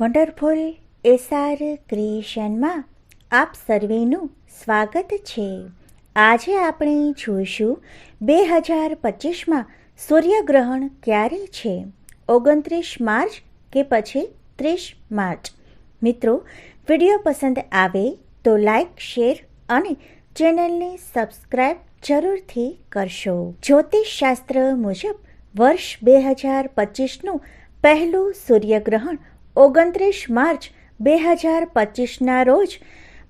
Wonderful SR ક્રિએશનમાં આપ સર્વેનું સ્વાગત છે. આજે આપણે જોઈશું બે હજાર પચીસમાં સૂર્યગ્રહણ ક્યારે છે? ઓગણત્રીસ માર્ચ કે પછી ત્રીસ માર્ચ? મિત્રો, વીડિયો પસંદ આવે તો લાઈક, શેર અને ચેનલને સબસ્ક્રાઈબ જરૂરથી કરશો. જ્યોતિષશાસ્ત્ર મુજબ વર્ષ બે હજાર પચીસનું પહેલું સૂર્યગ્રહણ ઓગણત્રીસ માર્ચ બે હજાર પચીસના રોજ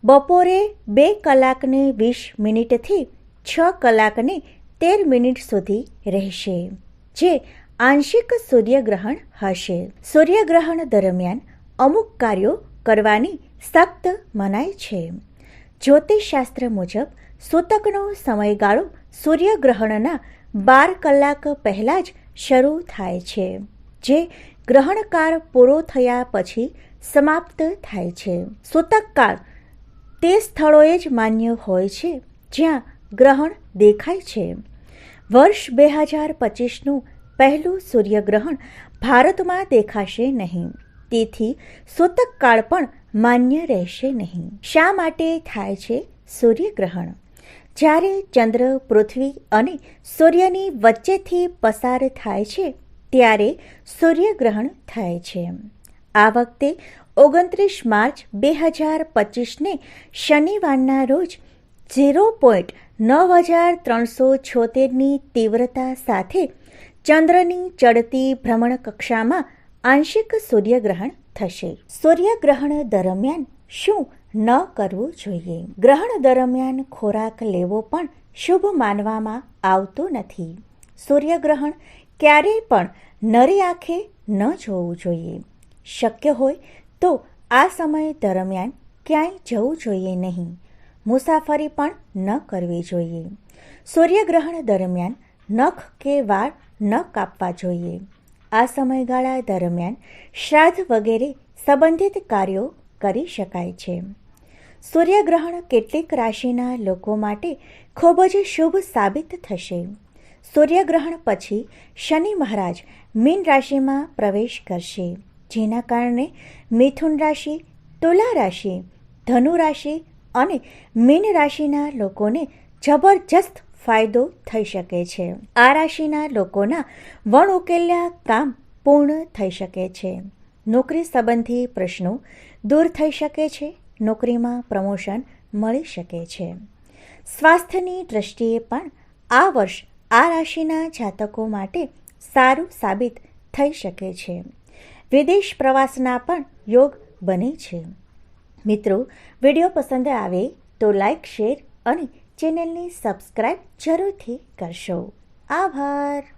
બપોરે બે કલાકને વીસ મિનિટથી છ કલાકને તેર મિનિટ સુધી રહેશે, જે આંશિક સૂર્યગ્રહણ હશે. સૂર્યગ્રહણ દરમિયાન અમુક કાર્યો કરવાની સખ્ત મનાય છે. જ્યોતિષશાસ્ત્ર મુજબ, સૂતકનો સમયગાળો સૂર્યગ્રહણના બાર કલાક પહેલાં જ શરૂ થાય છે, જે ગ્રહણકાળ પૂરો થયા પછી સમાપ્ત થાય છે. સૂતકકાળ તે સ્થળોએ જ માન્ય હોય છે, જ્યાં ગ્રહણ દેખાય છે. વર્ષ બે હજાર પચીસનું પહેલું સૂર્યગ્રહણ ભારતમાં દેખાશે નહીં. તેથી સૂતકકાળ પણ માન્ય રહેશે નહીં. શા માટે થાય છે સૂર્યગ્રહણ? જ્યારે ચંદ્ર પૃથ્વી અને સૂર્યની વચ્ચેથી પસાર થાય છે ત્યારે સૂર્યગ્રહણ થાય છે. આ વખતે ઓગણત્રીસ માર્ચ બે હજાર પચીસને શનિવારના રોજ ઝીરો પોઈન્ટ નવ હજાર ત્રણસો છોતેરની તીવ્રતા સાથે ચંદ્રની ચડતી ભ્રમણ કક્ષામાં આંશિક સૂર્યગ્રહણ થશે. સૂર્યગ્રહણ દરમિયાન શું ન કરવું જોઈએ? ગ્રહણ દરમિયાન ખોરાક લેવો પણ શુભ માનવામાં આવતો નથી. સૂર્યગ્રહણ ક્યારેય પણ નરી આંખે ન જોવું જોઈએ. શક્ય હોય તો આ સમય દરમિયાન ક્યાંય જવું જોઈએ નહીં. મુસાફરી પણ ન કરવી જોઈએ. સૂર્યગ્રહણ દરમિયાન નખ કે વાળ ન કાપવા જોઈએ. આ સમયગાળા દરમિયાન શ્રાદ્ધ વગેરે સંબંધિત કાર્યો કરી શકાય છે. સૂર્યગ્રહણ કેટલીક રાશિના લોકો માટે ખૂબ જ શુભ સાબિત થશે. સૂર્યગ્રહણ પછી શનિ મહારાજ મીન રાશિમાં પ્રવેશ કરશે. જેના કારણે મિથુન રાશિ, તુલા રાશિ, ધનુ રાશિ અને મીન રાશિના લોકોને જબરજસ્ત ફાયદો થઈ શકે છે. આ રાશિના લોકોના વણ ઉકેલ્યા કામ પૂર્ણ થઈ શકે છે. નોકરી સંબંધી પ્રશ્નો દૂર થઈ શકે છે. નોકરીમાં પ્રમોશન મળી શકે છે. સ્વાસ્થ્યની દ્રષ્ટિએ પણ આ વર્ષ આ રાશિના જાતકો માટે સારું સાબિત થઈ શકે છે. વિદેશ પ્રવાસના પણ યોગ બને છે. મિત્રો, વીડિયો પસંદ આવે તો લાઈક, શેર અને ચેનલને સબસ્ક્રાઈબ જરૂરથી કરશો. આભાર.